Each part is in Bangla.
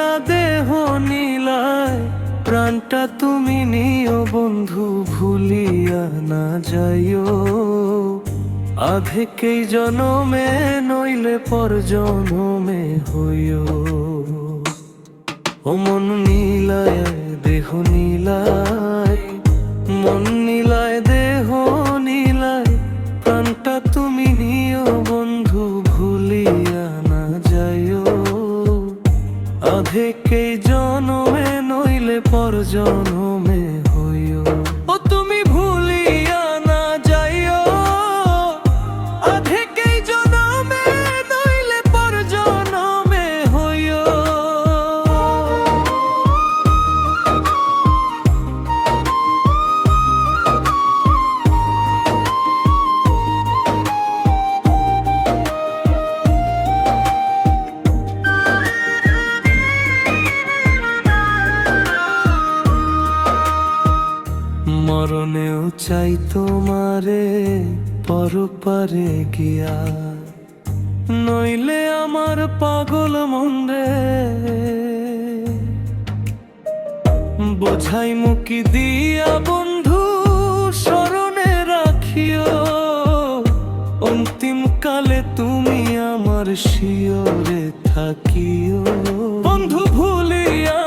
নীলা দেহ নীলায়, প্রাণটা তুমি নিও বন্ধু, ভুলিয়া না যাইও। আধেকেই জনমে নইলে পর জনমে হইও। আধেকেই জনমে নইলে পর জনমে মরণেও চাই তোমারে, পরপারে গিয়া। নইলে আমার পাগল মন্ডে বোঝাই মুকি দিয়া বন্ধু, স্মরণে রাখিও। অন্তিম কালে তুমি আমার শিওরে থাকিও। বন্ধু ভুলিয়া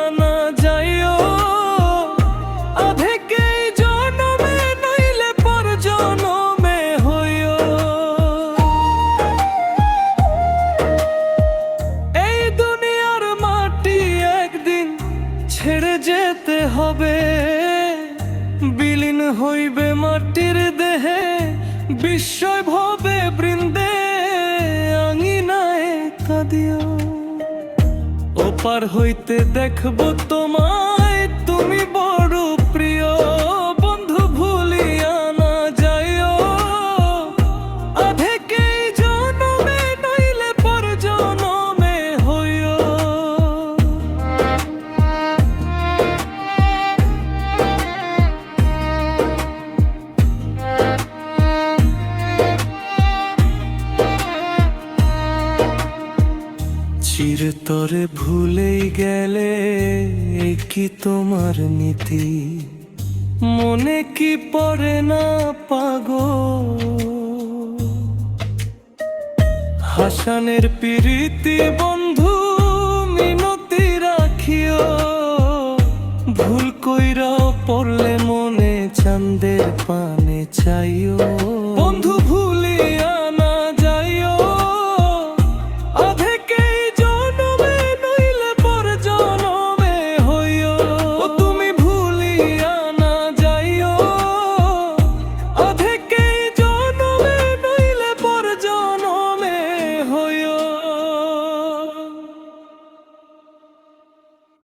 বিলীন হইবে মাটির দেহে, বিস্ময় ভবে বৃন্দে আঙিনায় কাঁদিও। ওপার হইতে দেখব তোমায়, তুমি বড় চিরতরে ভুলেই গেলে কি তোমার নীতি? মনে কি পড়ে না পাগো হাসানের প্রীতি বন্ধু, মিনতি রাখিও। ভুল কইরা পড়লে মনে চান্দের পানে চাইও।